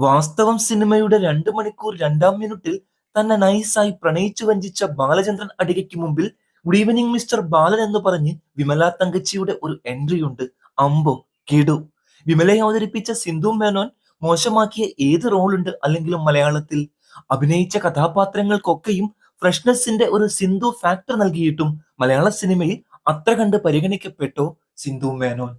വാസ്തവം സിനിമയുടെ രണ്ട് മണിക്കൂർ രണ്ടാം മിനിറ്റിൽ തന്നെ നൈസായി പ്രണയിച്ചു വഞ്ചിച്ച ബാലചന്ദ്രൻ അടികയ്ക്ക് മുമ്പിൽ ഗുഡ് ഈവനിങ് മിസ്റ്റർ ബാലൻ എന്ന് പറഞ്ഞ് വിമല തങ്കച്ചിയുടെ ഒരു എൻട്രി ഉണ്ട്. അമ്പോ കിടു. വിമലയെ അവതരിപ്പിച്ച സിന്ധു മേനോൻ മോശമാക്കിയ ഏത് റോളുണ്ട് അല്ലെങ്കിലും മലയാളത്തിൽ? അഭിനയിച്ച കഥാപാത്രങ്ങൾക്കൊക്കെയും ഫ്രഷ്നെസ്സിന്റെ ഒരു സിന്ധു ഫാക്ടർ നൽകിയിട്ടും മലയാള സിനിമയിൽ അത്ര കണ്ട് പരിഗണിക്കപ്പെട്ടോ സിന്ധു മേനോൻ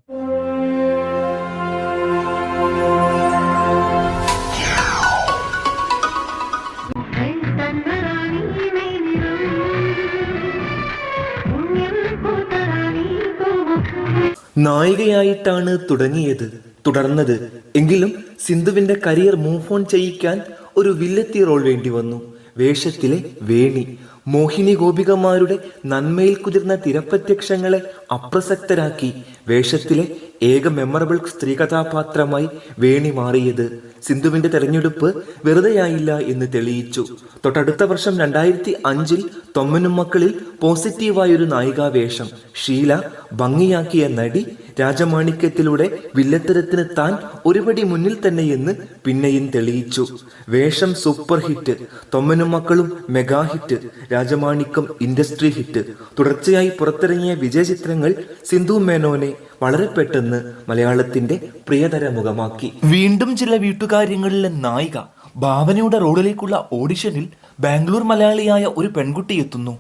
നായികയായിട്ടാണ് തുടങ്ങിയത് തുടർന്നത്. എങ്കിലും സിന്ധുവിന്റെ കരിയർ മൂവ് ഓൺ ചെയ്യിക്കാൻ ഒരു വില്ലത്തി റോൾ വേണ്ടി വന്നു. വേഷത്തിലെ വേണി. മോഹിനി ഗോപികമാരുടെ നന്മയിൽ കുതിർന്ന തിരപ്രത്യക്ഷങ്ങളെ അപ്രസക്തരാക്കി വേഷത്തിലെ ഏക മെമ്മറബിൾ സ്ത്രീ കഥാപാത്രമായി വേണി മാറിയത് സിന്ധുവിന്റെ തെരഞ്ഞെടുപ്പ് വെറുതെയായില്ല എന്ന് തെളിയിച്ചു. തൊട്ടടുത്ത വർഷം രണ്ടായിരത്തി അഞ്ചിൽ തൊമ്മനും മക്കളിൽ പോസിറ്റീവായൊരു നായികാവേഷം ഷീല ഭംഗിയാക്കിയ നടി രാജമാണിക്യത്തിലൂടെ വില്ലത്തരത്തിന് താൻ ഒരുപടി മുന്നിൽ തന്നെയെന്ന് പിന്നെയും തെളിയിച്ചു. വേഷം സൂപ്പർ ഹിറ്റ് തൊമ്മനും മക്കളും mega hit Rajamanikyam industry hit. തുടർച്ചയായി പുറത്തിറങ്ങിയ വിജയ ചിത്രങ്ങൾ സിന്ധു മേനോനെ വളരെ പെട്ടെന്ന് മലയാളത്തിന്റെ പ്രിയതര മുഖമാക്കി. വീണ്ടും ചില വീട്ടുകാര്യങ്ങളിലെ നായിക ഭാവനയുടെ റോളിലേക്കുള്ള ഓഡിഷനിൽ ബാംഗ്ലൂർ മലയാളിയായ ഒരു പെൺകുട്ടി എത്തുന്നു.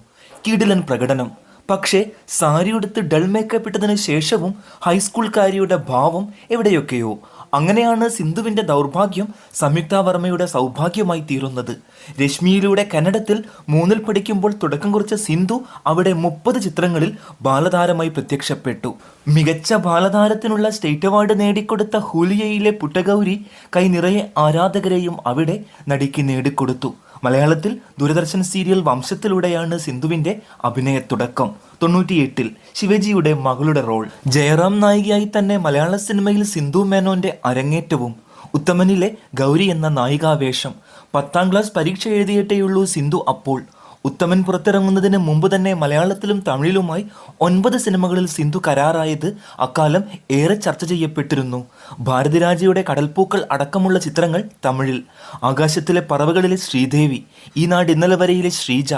കിടിലൻ പ്രകടനം. പക്ഷേ സാരിയുടുത്ത് ഡൾ മേക്കപ്പ് ഇട്ടതിന് ശേഷവും ഹൈസ്കൂൾക്കാരിയുടെ ഭാവം എവിടെയൊക്കെയോ. അങ്ങനെയാണ് സിന്ധുവിന്റെ ദൗർഭാഗ്യം സംയുക്ത വർമ്മയുടെ സൗഭാഗ്യമായി തീരുന്നത്. രശ്മിയിലൂടെ കന്നഡത്തിൽ മൂന്നിൽ പഠിക്കുമ്പോൾ തുടക്കം കുറിച്ച സിന്ധു അവിടെ മുപ്പത് ചിത്രങ്ങളിൽ ബാലതാരമായി പ്രത്യക്ഷപ്പെട്ടു. മികച്ച ബാലതാരത്തിനുള്ള സ്റ്റേറ്റ് അവാർഡ് നേടിക്കൊടുത്ത ഹൂലിയയിലെ പുട്ടഗൗരി കൈ നിറയെ ആരാധകരെയും അവിടെ നടിക്ക് നേടിക്കൊടുത്തു. മലയാളത്തിൽ ദൂരദർശൻ സീരിയൽ വംശത്തിലൂടെയാണ് സിന്ധുവിന്റെ അഭിനയ തുടക്കം. തൊണ്ണൂറ്റിയെട്ടിൽ ശിവജിയുടെ മകളുടെ റോൾ. ജയറാം നായികയായി തന്നെ മലയാള സിനിമയിൽ സിന്ധു മേനോന്റെ അരങ്ങേറ്റവും ഉത്തമനിലെ ഗൗരി എന്ന നായികാവേഷം. പത്താം ക്ലാസ് പരീക്ഷ എഴുതിയിട്ടേയുള്ളൂ സിന്ധു അപ്പോൾ. ഉത്തമൻ പുറത്തിറങ്ങുന്നതിന് മുമ്പ് തന്നെ മലയാളത്തിലും തമിഴിലുമായി ഒൻപത് സിനിമകളിൽ സിന്ധു കരാറായത് അക്കാലം ഏറെ ചർച്ച ചെയ്യപ്പെട്ടിരുന്നു. ഭാരതിരാജയുടെ കടൽപ്പൂക്കൾ അടക്കമുള്ള ചിത്രങ്ങൾ തമിഴിൽ. ആകാശത്തിലെ പറവകളിലെ ശ്രീദേവി ഈ നാട് ഇന്നലെ വരെയിലെ ശ്രീജ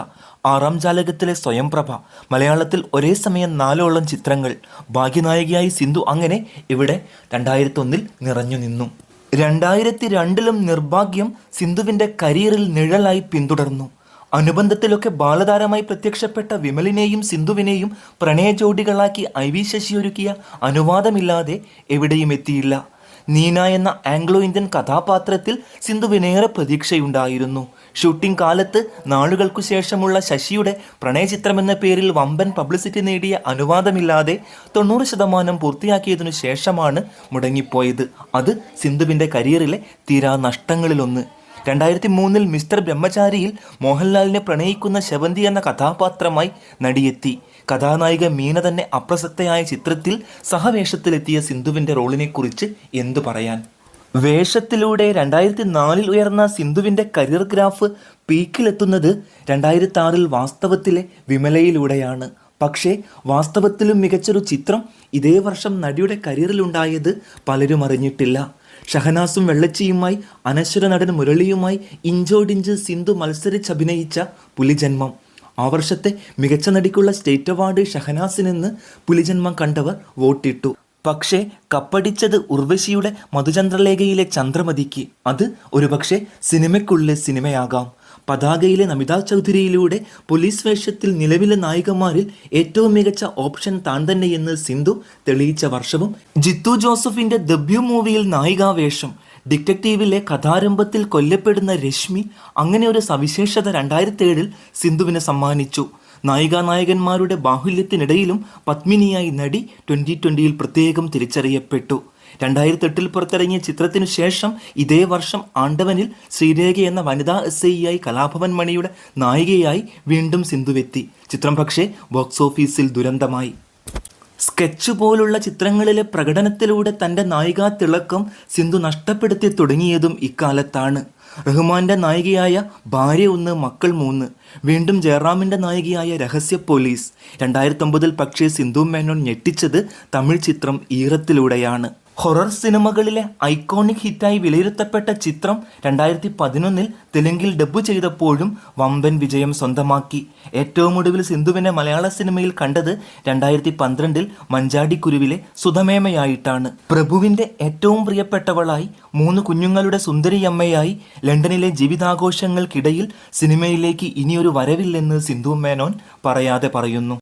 ആറാം ജാലകത്തിലെ സ്വയംപ്രഭ മലയാളത്തിൽ ഒരേ സമയം നാലോളം ചിത്രങ്ങൾ. ഭാഗ്യനായികയായി സിന്ധു അങ്ങനെ ഇവിടെ രണ്ടായിരത്തി ഒന്നിൽ നിറഞ്ഞു നിന്നു. രണ്ടായിരത്തി രണ്ടിലും നിർഭാഗ്യം സിന്ധുവിന്റെ കരിയറിൽ നിഴലായി പിന്തുടർന്നു. അനുബന്ധത്തിലൊക്കെ ബാലതാരമായി പ്രത്യക്ഷപ്പെട്ട വിമലിനെയും സിന്ധുവിനെയും പ്രണയജോഡികളാക്കി ഐ വി ശശി ഒരുക്കിയ അനുവാദമില്ലാതെ എവിടെയും എത്തിയില്ല. നീന എന്ന ആംഗ്ലോ ഇന്ത്യൻ കഥാപാത്രത്തിൽ സിന്ധുവിനേറെ പ്രതീക്ഷയുണ്ടായിരുന്നു. ഷൂട്ടിംഗ് കാലത്ത് നാളുകൾക്കു ശേഷമുള്ള ശശിയുടെ പ്രണയചിത്രമെന്ന പേരിൽ വമ്പൻ പബ്ലിസിറ്റി നേടിയ അനുവാദമില്ലാതെ തൊണ്ണൂറ് ശതമാനം പൂർത്തിയാക്കിയതിനു ശേഷമാണ് മുടങ്ങിപ്പോയത്. അത് സിന്ധുവിന്റെ കരിയറിലെ തീരാ നഷ്ടങ്ങളിലൊന്ന് രണ്ടായിരത്തി മൂന്നിൽ മിസ്റ്റർ ബ്രഹ്മചാരിയിൽ മോഹൻലാലിനെ പ്രണയിക്കുന്ന ശബന്തി എന്ന കഥാപാത്രമായി നടിയെത്തി. കഥാനായിക മീന തന്നെ അപ്രസക്തയായ ചിത്രത്തിൽ സഹവേഷത്തിലെത്തിയ സിന്ധുവിന്റെ റോളിനെക്കുറിച്ച് എന്തു പറയാൻ? വേഷത്തിലൂടെ രണ്ടായിരത്തി നാലിൽ ഉയർന്ന സിന്ധുവിന്റെ കരിയർ ഗ്രാഫ് പീക്കിലെത്തുന്നത് രണ്ടായിരത്തി ആറിൽ വാസ്തവത്തിലെ വിമലയിലൂടെയാണ്. പക്ഷേ വാസ്തവത്തിലും മികച്ചൊരു ചിത്രം ഇതേ വർഷം നടിയുടെ കരിയറിലുണ്ടായത് പലരും അറിഞ്ഞിട്ടില്ല. ഷഹനാസും വെള്ളച്ചിയുമായി അനശ്വര നടൻ മുരളിയുമായി ഇഞ്ചോടിഞ്ച് സിന്ധു മത്സരിച്ചഭിനയിച്ച പുലിജന്മം. ആ വർഷത്തെ മികച്ച നടിക്കുള്ള സ്റ്റേറ്റ് അവാർഡ് ഷഹനാസിനെന്ന് പുലിജന്മം കണ്ടവർ വോട്ടിട്ടു. പക്ഷേ കപ്പടിച്ചത് ഉർവശിയുടെ മധുചന്ദ്രലേഖയിലെ ചന്ദ്രമതിക്ക്. അത് ഒരുപക്ഷെ സിനിമയ്ക്കുള്ളിലെ സിനിമയാകാം. പതാകയിലെ നമിത ചൗധരിയിലൂടെ പോലീസ് വേഷത്തിൽ നിലവിലെ നായികമാരിൽ ഏറ്റവും മികച്ച ഓപ്ഷൻ താൻ തന്നെയെന്ന് സിന്ധു തെളിയിച്ച വർഷവും ജിത്തു ജോസഫിന്റെ ദബ്യു മൂവിയിൽ നായികാവേഷം ഡിറ്റക്റ്റീവിലെ കഥാരംഭത്തിൽ കൊല്ലപ്പെടുന്ന രശ്മി അങ്ങനെ ഒരു സവിശേഷത രണ്ടായിരത്തി ഏഴിൽ സിന്ധുവിനെ സമ്മാനിച്ചു. നായികാ നായകന്മാരുടെ ബാഹുല്യത്തിനിടയിലും പത്മിനിയായി നടി ട്വന്റി ട്വന്റിയിൽ പ്രത്യേകം തിരിച്ചറിയപ്പെട്ടു. രണ്ടായിരത്തി എട്ടിൽ പുറത്തിറങ്ങിയ ചിത്രത്തിനു ശേഷം ഇതേ വർഷം ആണ്ടവനിൽ ശ്രീരേഖ എന്ന വനിതാ എസ് ഐയായി കലാഭവൻ മണിയുടെ നായികയായി വീണ്ടും സിന്ധുവെത്തി. ചിത്രം പക്ഷേ ബോക്സ് ഓഫീസിൽ ദുരന്തമായി. സ്കെച്ച് പോലുള്ള ചിത്രങ്ങളിലെ പ്രകടനത്തിലൂടെ തന്റെ നായികാ തിളക്കം സിന്ധു നഷ്ടപ്പെടുത്തി തുടങ്ങിയതും ഇക്കാലത്താണ്. റഹ്മാന്റെ നായികയായ ഭാര്യ ഒന്ന് മക്കൾ മൂന്ന്. വീണ്ടും ജയറാമിന്റെ നായികയായ രഹസ്യ പോലീസ്. രണ്ടായിരത്തി ഒമ്പതിൽ പക്ഷേ സിന്ധു മേനോൻ ഞെട്ടിച്ചത് തമിഴ് ചിത്രം ഈറത്തിലൂടെയാണ്. ഹൊറർ സിനിമകളിലെ ഐക്കോണിക് ഹിറ്റായി വിലയിരുത്തപ്പെട്ട ചിത്രം രണ്ടായിരത്തി പതിനൊന്നിൽ തെലുങ്കിൽ ഡബ്ബ് ചെയ്തപ്പോഴും വമ്പൻ വിജയം സ്വന്തമാക്കി. ഏറ്റവും ഒടുവിൽ സിന്ധുവിനെ മലയാള സിനിമയിൽ കണ്ടത് രണ്ടായിരത്തി പന്ത്രണ്ടിൽ മഞ്ചാടിക്കുരുവിലെ സുധമേമയായിട്ടാണ്. പ്രഭുവിന്റെ ഏറ്റവും പ്രിയപ്പെട്ടവളായി മൂന്ന് കുഞ്ഞുങ്ങളുടെ സുന്ദരിയമ്മയായി ലണ്ടനിലെ ജീവിതാഘോഷങ്ങൾക്കിടയിൽ സിനിമയിലേക്ക് ഇനിയൊരു വരവില്ലെന്ന് സിന്ധു മേനോൻ പറയാതെ പറയുന്നു.